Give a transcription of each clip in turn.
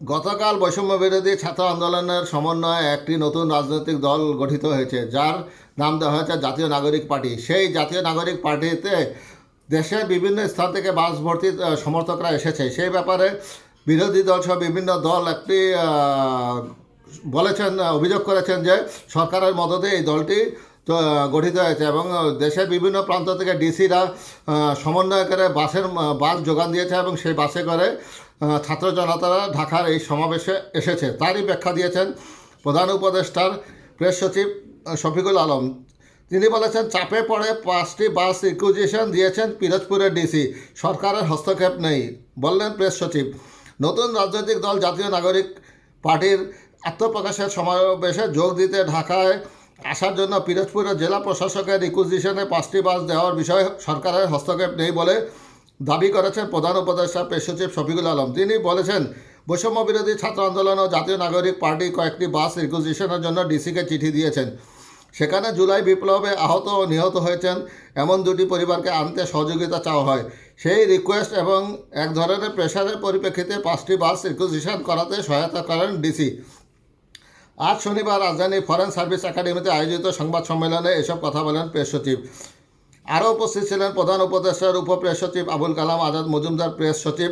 গতকাল বৈষম্য বিরোধী ছাত্র আন্দোলনের সমন্বয়ে একটি নতুন রাজনৈতিক দল গঠিত হয়েছে, যার নাম দেওয়া হয়েছে জাতীয় নাগরিক পার্টি। সেই জাতীয় নাগরিক পার্টিতে দেশের বিভিন্ন স্থান থেকে বাস ভর্তি সমর্থকরা এসেছে। সেই ব্যাপারে বিরোধী দল সহ বিভিন্ন দল একটি বলেছেন অভিযোগ করেছেন যে সরকারের মদতে এই দলটি গঠিত হয়েছে এবং দেশের বিভিন্ন প্রান্ত থেকে ডিসিরা সমন্বয় করে বাসের বাস যোগান দিয়েছে এবং সেই বাসে করে ছাত্র জনতারা ঢাকার এই সমাবেশে এসেছে। তারই ব্যাখ্যা দিয়েছেন প্রধান উপদেষ্টার প্রেস সচিব শফিকুল আলম। তিনি বলেছেন, চাপে পড়ে পাঁচটি বাস রিকুইজিশন দিয়েছেন পিরোজপুরের ডিসি। সরকারের হস্তক্ষেপ নেই, বললেন প্রেস সচিব। নতুন রাজনৈতিক দল জাতীয় নাগরিক পার্টির আত্মপ্রকাশের সমাবেশে যোগ দিতে ঢাকায় আসার জন্য পিরোজপুরের জেলা প্রশাসকের রিকুইজিশনে পাঁচটি বাস দেওয়ার বিষয়ে সরকারের হস্তক্ষেপ নেই বলে দাবি করেছেন প্রধান উপদেষ্টা পেশ সচিব শফিকুল আলম। তিনি বলেছেন, বৈষম্য বিরোধী ছাত্র আন্দোলন ও জাতীয় নাগরিক পার্টি কয়েকটি বাস রিকুইজিশনের জন্য ডিসিকে চিঠি দিয়েছেন। সেখানে জুলাই বিপ্লবে আহত ও নিহত হয়েছেন এমন দুটি পরিবারকে আনতে সহযোগিতা চাওয়া হয়। সেই রিকোয়েস্ট এবং এক ধরনের প্রেশারের পরিপ্রেক্ষিতে পাঁচটি বাস রিকুইজিশন করাতে সহায়তা করেন ডিসি। আজ শনিবার রাজধানী ফরেন সার্ভিস একাডেমিতে আয়োজিত সংবাদ সম্মেলনে এসব কথা বলেন প্রেস সচিব। আরও উপস্থিত ছিলেন প্রধান উপদেষ্টার উপপ্রেস সচিব আবুল কালাম আজাদ, মজুমদার প্রেস সচিব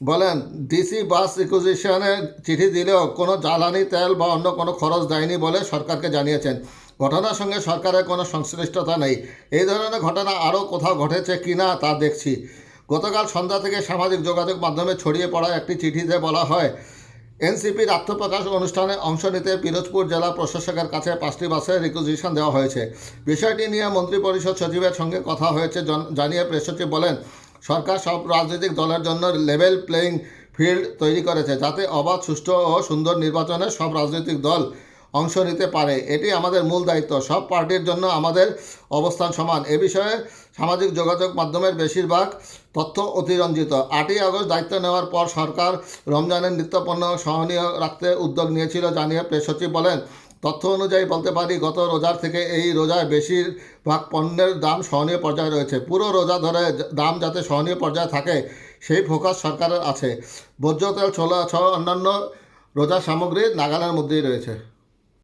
বলেন, ডিসি বাস রিকুইজিশনে চিঠি দিলেও কোনো জ্বালানি, তেল বা অন্য কোনো খরচ দেয়নি বলে সরকারকে জানিয়েছেন। ঘটনার সঙ্গে সরকারের কোনো সংশ্লিষ্টতা নেই। এই ধরনের ঘটনা আরও কোথাও ঘটেছে কি না তা দেখছি। গতকাল সন্ধ্যা থেকে সামাজিক যোগাযোগ মাধ্যমে ছড়িয়ে পড়া একটি চিঠিতে বলা হয় এনসিপির আত্মপ্রকাশ অনুষ্ঠানে অংশ নিতে পিরোজপুর জেলা প্রশাসকের কাছে পাঁচটি বাসের রিকুইজিশন দেওয়া হয়েছে। বিষয়টি নিয়ে মন্ত্রিপরিষদ সচিবের সঙ্গে কথা হয়েছে জানিয়ে প্রেস সচিব বলেন, সরকার সব রাজনৈতিক দলের জন্য লেভেল প্লেয়িং ফিল্ড তৈরি করেছে যাতে অবাধ, সুষ্ঠু ও সুন্দর নির্বাচনে সব রাজনৈতিক দল অংশ নিতে পারে। এটি আমাদের মূল দায়িত্ব। সব পার্টির জন্য আমাদের অবস্থান সমান। এ বিষয়ে সামাজিক যোগাযোগ মাধ্যমের বেশিরভাগ তথ্য অতিরঞ্জিত। আটই আগস্ট দায়িত্ব নেওয়ার পর সরকার রমজানের নিত্যপণ্য সহনীয় রাখতে উদ্যোগ নিয়েছিল জানিয়ে প্রেস সচিব বলেন, তথ্য অনুযায়ী বলতে পারি, গত রোজার থেকে এই রোজায় বেশিরভাগ পণ্যের দাম সহনীয় পর্যায়ে রয়েছে। পুরো রোজা ধরে দাম যাতে সহনীয় পর্যায়ে থাকে, সেই ফোকাস সরকারের আছে। ভোজ্য তেল, ছোলা সহ অন্যান্য রোজা সামগ্রী নাগালের মধ্যেই রয়েছে।